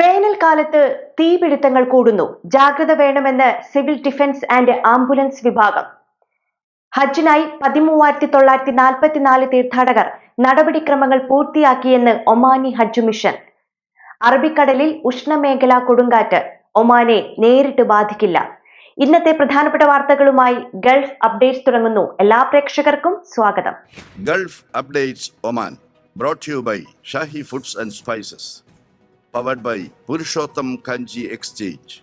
വേനൽക്കാലത്ത് തീപിടുത്തങ്ങൾ കൂടുന്നു. ജാഗ്രത വേണമെന്ന് സിവിൽ ഡിഫൻസ് ആൻഡ് ആംബുലൻസ് വിഭാഗം. ഹജ്ജിനായി പതിമൂവായിരത്തി തൊള്ളായിരത്തി നാൽപ്പത്തിനാല് തീർത്ഥാടകർ നടപടിക്രമങ്ങൾ പൂർത്തിയാക്കിയെന്ന് ഒമാനി ഹജ്ജ് മിഷൻ. അറബിക്കടലിൽ ഉഷ്ണമേഖലാ കൊടുങ്കാറ്റ് ഒമാനെ നേരിട്ട് ബാധിക്കില്ല. ഇന്നത്തെ പ്രധാനപ്പെട്ട വാർത്തകളുമായി ഗൾഫ് അപ്ഡേറ്റ്സ് തുടങ്ങുന്നു. എല്ലാ പ്രേക്ഷകർക്കും സ്വാഗതം. Gulf updates Oman brought you by Shahi foods and and Spices. By Purushottam Kanchi exchange.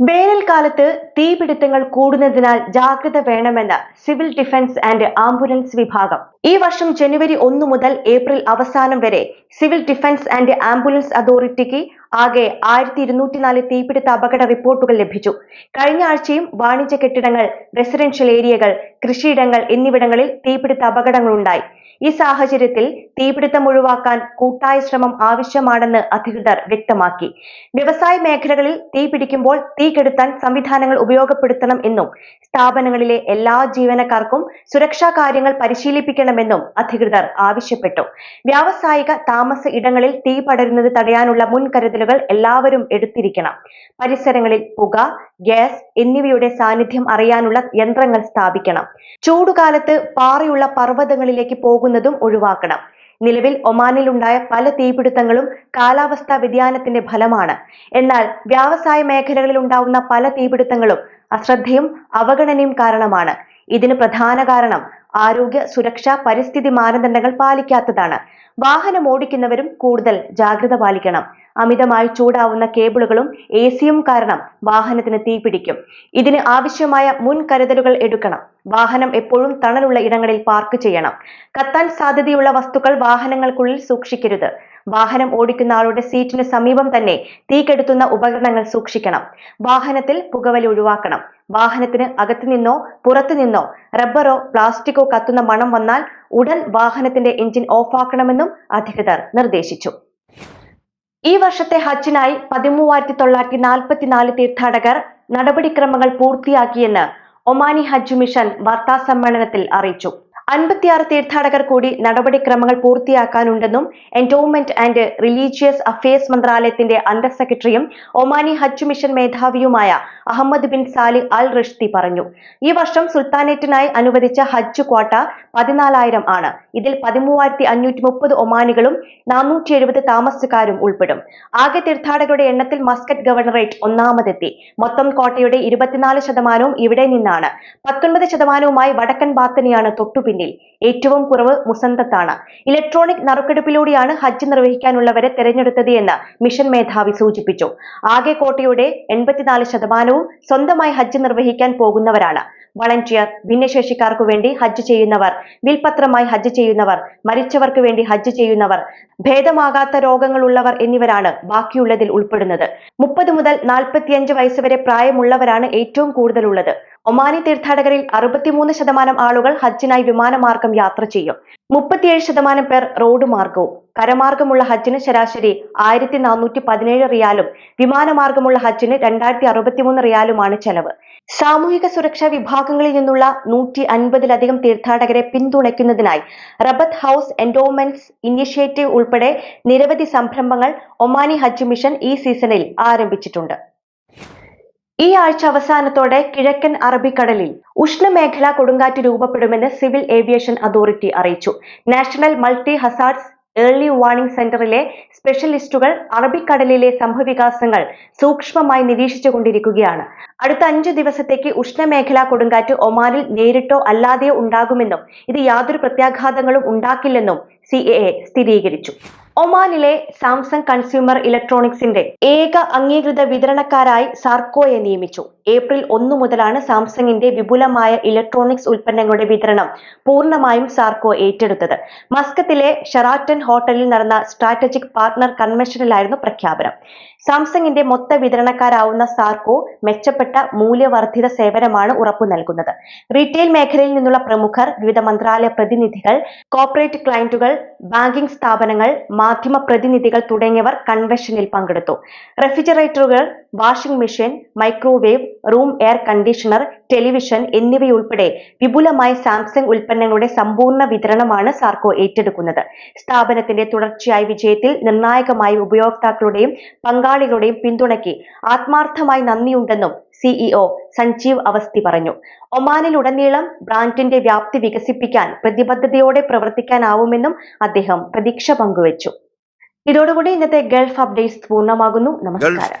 വേനൽക്കാലത്ത് തീപിടുത്തങ്ങൾ കൂടുന്നതിനാൽ ജാഗ്രത വേണമെന്ന് സിവിൽ ഡിഫൻസ് ആൻഡ് ആംബുലൻസ് വിഭാഗം ഈ വർഷം ജനുവരി ഒന്ന് മുതൽ ഏപ്രിൽ അവസാനം വരെ സിവിൽ ഡിഫൻസ് ആൻഡ് ആംബുലൻസ് അതോറിറ്റിക്ക് ആകെ ആയിരത്തി ഇരുന്നൂറ്റിനാല് തീപിടുത്ത അപകട റിപ്പോർട്ടുകൾ ലഭിച്ചു കഴിഞ്ഞ ആഴ്ചയും വാണിജ്യ കെട്ടിടങ്ങൾ റെസിഡൻഷ്യൽ ഏരിയകൾ കൃഷിയിടങ്ങൾ എന്നിവിടങ്ങളിൽ തീപിടുത്ത അപകടങ്ങളുണ്ടായി ഈ സാഹചര്യത്തിൽ തീപിടുത്തം ഒഴിവാക്കാൻ കൂട്ടായ ശ്രമം ആവശ്യമാണെന്ന് അധികൃതർ വ്യക്തമാക്കി. വ്യവസായ മേഖലകളിൽ തീ പിടിക്കുമ്പോൾ തീ കെടുത്താൻ സംവിധാനങ്ങൾ ഉപയോഗപ്പെടുത്തണം എന്നും സ്ഥാപനങ്ങളിലെ എല്ലാ ജീവനക്കാർക്കും സുരക്ഷാ കാര്യങ്ങൾ പരിശീലിപ്പിക്കണമെന്നും അധികൃതർ ആവശ്യപ്പെട്ടു. വ്യാവസായിക താമസ ഇടങ്ങളിൽ തീ പടരുന്നത് തടയാനുള്ള മുൻകരുതലുകൾ എല്ലാവരും എടുത്തിരിക്കണം. പരിസരങ്ങളിൽ പുക ഗ്യാസ് എന്നിവയുടെ സാന്നിധ്യം അറിയാനുള്ള യന്ത്രങ്ങൾ സ്ഥാപിക്കണം. ചൂടുകാലത്ത് പാറയുള്ള പർവതങ്ങളിലേക്ക് പോകുന്നതും ഒഴിവാക്കണം. നിലവിൽ ഒമാനിലുണ്ടായ പല തീപിടുത്തങ്ങളും കാലാവസ്ഥാ വ്യതിയാനത്തിന്റെ ഫലമാണ്. എന്നാൽ വ്യാവസായ മേഖലകളിൽ ഉണ്ടാവുന്ന പല തീപിടുത്തങ്ങളും അശ്രദ്ധയും അവഗണനയും കാരണമാണ്. ഇതിന് പ്രധാന കാരണം ആരോഗ്യ സുരക്ഷാ പരിസ്ഥിതി മാനദണ്ഡങ്ങൾ പാലിക്കാത്തതാണ്. വാഹനം ഓടിക്കുന്നവരും കൂടുതൽ ജാഗ്രത പാലിക്കണം. അമിതമായി ചൂടാവുന്ന കേബിളുകളും എ സിയും കാരണം വാഹനത്തിന് തീപിടിക്കും ഇതിന് ആവശ്യമായ മുൻകരുതലുകൾ എടുക്കണം. വാഹനം എപ്പോഴും തണലുള്ള ഇടങ്ങളിൽ പാർക്ക് ചെയ്യണം. കത്താൻ സാധ്യതയുള്ള വസ്തുക്കൾ വാഹനങ്ങൾക്കുള്ളിൽ സൂക്ഷിക്കരുത്. വാഹനം ഓടിക്കുന്ന ആളുടെ സീറ്റിന് സമീപം തന്നെ തീ കെടുത്തുന്ന ഉപകരണങ്ങൾ സൂക്ഷിക്കണം. വാഹനത്തിൽ പുകവലി ഒഴിവാക്കണം. വാഹനത്തിന് അകത്തു നിന്നോ പുറത്തു നിന്നോ റബ്ബറോ പ്ലാസ്റ്റിക്കോ കത്തുന്ന മണം വന്നാൽ ഉടൻ വാഹനത്തിന്റെ എഞ്ചിൻ ഓഫാക്കണമെന്നും അധികൃതർ നിർദ്ദേശിച്ചു. ഈ വർഷത്തെ ഹജ്ജിനായി പതിമൂവായിരത്തി തൊള്ളായിരത്തി നാൽപ്പത്തിനാല് തീർത്ഥാടകർ നടപടിക്രമങ്ങൾ പൂർത്തിയാക്കിയെന്ന് ഒമാനി ഹജ്ജ് മിഷൻ വാർത്താ സമ്മേളനത്തിൽ അറിയിച്ചു. അൻപത്തിയാറ് തീർത്ഥാടകർ കൂടി നടപടിക്രമങ്ങൾ പൂർത്തിയാക്കാനുണ്ടെന്നും എൻഡോമെന്റ് ആൻഡ് റിലീജിയസ് അഫയേഴ്സ് മന്ത്രാലയത്തിന്റെ അണ്ടർ സെക്രട്ടറിയും ഒമാനി ഹജ്ജ് mission മേധാവിയുമായ Ahmed bin Sali al Rishti പറഞ്ഞു. ഈ വർഷം സുൽത്താനേറ്റിനായി അനുവദിച്ച ഹജ്ജ് ക്വാട്ട പതിനാലായിരം ആണ്. ഇതിൽ പതിമൂവായിരത്തി അഞ്ഞൂറ്റി മുപ്പത് ഒമാനികളും നാനൂറ്റി എഴുപത് താമസക്കാരും ഉൾപ്പെടും. ആകെ തീർത്ഥാടകരുടെ എണ്ണത്തിൽ മസ്കറ്റ് ഗവർണറേറ്റ് ഒന്നാമതെത്തി. മൊത്തം കോട്ടയുടെ ഇരുപത്തിനാല് ശതമാനവും ഇവിടെ നിന്നാണ്. പത്തൊൻപത് ശതമാനവുമായി വടക്കൻ ബാത്തനിയാണ് തൊട്ടുപിന്നിൽ. ഏറ്റവും കുറവ് മുസന്തത്താണ്. ഇലക്ട്രോണിക് നറുക്കെടുപ്പിലൂടെയാണ് ഹജ്ജ് നിർവഹിക്കാനുള്ളവരെ തെരഞ്ഞെടുത്തത് എന്ന് മിഷൻ മേധാവി സൂചിപ്പിച്ചു. ആകെ കോട്ടയുടെ എൺപത്തിനാല് ശതമാനവും സ്വന്തമായി ഹജ്ജ് നിർവഹിക്കാൻ പോകുന്നവരാണ്. വളണ്ടിയർ ഭിന്നശേഷിക്കാർക്ക് വേണ്ടി ഹജ്ജ് ചെയ്യുന്നവർ വിൽപത്രമായി ഹജ്ജ് ചെയ്യുന്നവർ മരിച്ചവർക്ക് വേണ്ടി ഹജ്ജ് ചെയ്യുന്നവർ ഭേദമാകാത്ത രോഗങ്ങളുള്ളവർ എന്നിവരാണ് ബാക്കിയുള്ളതിൽ ഉൾപ്പെടുന്നത്. മുപ്പത് മുതൽ നാൽപ്പത്തിയഞ്ച് വയസ്സ് വരെ പ്രായമുള്ളവരാണ് ഏറ്റവും കൂടുതലുള്ളത്. ഒമാനി തീർത്ഥാടകരിൽ അറുപത്തിമൂന്ന് ശതമാനം ആളുകൾ ഹജ്ജിനായി വിമാനമാർഗം യാത്ര ചെയ്യും. മുപ്പത്തിയേഴ് ശതമാനം പേർ റോഡ് മാർഗവും കരമാർഗമുള്ള ഹജ്ജിന് ശരാശരി ആയിരത്തി നാനൂറ്റി പതിനേഴ് റിയാലും വിമാനമാർഗമുള്ള ഹജ്ജിന് രണ്ടായിരത്തി അറുപത്തിമൂന്ന് റിയാലുമാണ് ചെലവ്. സാമൂഹിക സുരക്ഷാ വിഭാഗങ്ങളിൽ നിന്നുള്ള നൂറ്റി അൻപതിലധികം തീർത്ഥാടകരെ പിന്തുണയ്ക്കുന്നതിനായി റബത്ത് ഹൗസ് എൻഡോമെന്റ്സ് ഇനിഷ്യേറ്റീവ് ഉൾപ്പെടെ നിരവധി സംരംഭങ്ങൾ ഒമാനി ഹജ്ജ് മിഷൻ ഈ സീസണിൽ ആരംഭിച്ചിട്ടുണ്ട്. ഈ ആഴ്ച അവസാനത്തോടെ കിഴക്കൻ അറബിക്കടലിൽ ഉഷ്ണമേഖലാ കൊടുങ്കാറ്റ് രൂപപ്പെടുമെന്ന് സിവിൽ ഏവിയേഷൻ അതോറിറ്റി അറിയിച്ചു. National multi hazards early warning സെന്ററിലെ സ്പെഷ്യലിസ്റ്റുകൾ അറബിക്കടലിലെ സംഭവവികാസങ്ങൾ സൂക്ഷ്മമായി നിരീക്ഷിച്ചുകൊണ്ടിരിക്കുകയാണ് അടുത്ത അഞ്ചു ദിവസത്തേക്ക് ഉഷ്ണമേഖലാ കൊടുങ്കാറ്റ് ഒമാനിൽ നേരിട്ടോ അല്ലാതെയോ ഉണ്ടാകുമെന്നും ഇത് യാതൊരു പ്രത്യാഘാതങ്ങളും ഉണ്ടാക്കില്ലെന്നും സി സ്ഥിരീകരിച്ചു. ഒമാനിലെ സാംസങ് കൺസ്യൂമർ ഇലക്ട്രോണിക്സിന്റെ ഏക അംഗീകൃത വിതരണക്കാരായി സാർക്കോയെ നിയമിച്ചു. ഏപ്രിൽ ഒന്നു മുതലാണ് സാംസങ്ങിന്റെ വിപുലമായ ഇലക്ട്രോണിക്സ് ഉൽപ്പന്നങ്ങളുടെ വിതരണം പൂർണമായും സാർക്കോ ഏറ്റെടുത്തത്. മസ്കത്തിലെ ഷെറാറ്റൻ ഹോട്ടലിൽ നടന്ന സ്ട്രാറ്റജിക് പാർട്ണർ കൺവെൻഷനിലായിരുന്നു പ്രഖ്യാപനം. സാംസങ്ങിന്റെ മൊത്ത വിതരണക്കാരാവുന്ന സാർക്കോ മെച്ചപ്പെട്ട മൂല്യവർദ്ധിത സേവനമാണ് ഉറപ്പു നൽകുന്നത്. റീറ്റെയിൽ മേഖലയിൽ നിന്നുള്ള പ്രമുഖർ വിവിധ മന്ത്രാലയ പ്രതിനിധികൾ കോർപ്പറേറ്റ് ക്ലയന്റുകൾ ബാങ്കിംഗ് സ്ഥാപനങ്ങൾ മാധ്യമ പ്രതിനിധികൾ തുടങ്ങിയവർ കൺവെൻഷനിൽ പങ്കെടുത്തു. റെഫ്രിജറേറ്ററുകൾ washing machine microwave room air conditioner television എന്നിവയുൾപ്പെടെ വിപുലമായ സാംസങ് ഉൽപ്പന്നങ്ങളുടെ സമ്പൂർണ വിതരണമാണ് സാർക്കോ ഏറ്റെടുക്കുന്നത്. സ്ഥാപനത്തിന്റെ തുടർച്ചയായ വിജയത്തിൽ നിർണായകമായ ഉപയോക്താക്കളുടെയും പങ്കാളികളുടെയും പിന്തുണയ്ക്ക് ആത്മാർത്ഥമായി നന്ദിയുണ്ടെന്നും സിഇഒ സഞ്ജീവ് അവസ്ഥി പറഞ്ഞു. ഒമാനിലുടനീളം ബ്രാൻഡിന്റെ വ്യാപ്തി വികസിപ്പിക്കാൻ പ്രതിബദ്ധതയോടെ പ്രവർത്തിക്കാനാവുമെന്നും അദ്ദേഹം പ്രതീക്ഷ പങ്കുവച്ചു. ഇതോടുകൂടി ഇന്നത്തെ ഗൾഫ് അപ്ഡേറ്റ്സ് പൂർണമാകുന്നു. നമസ്കാരം.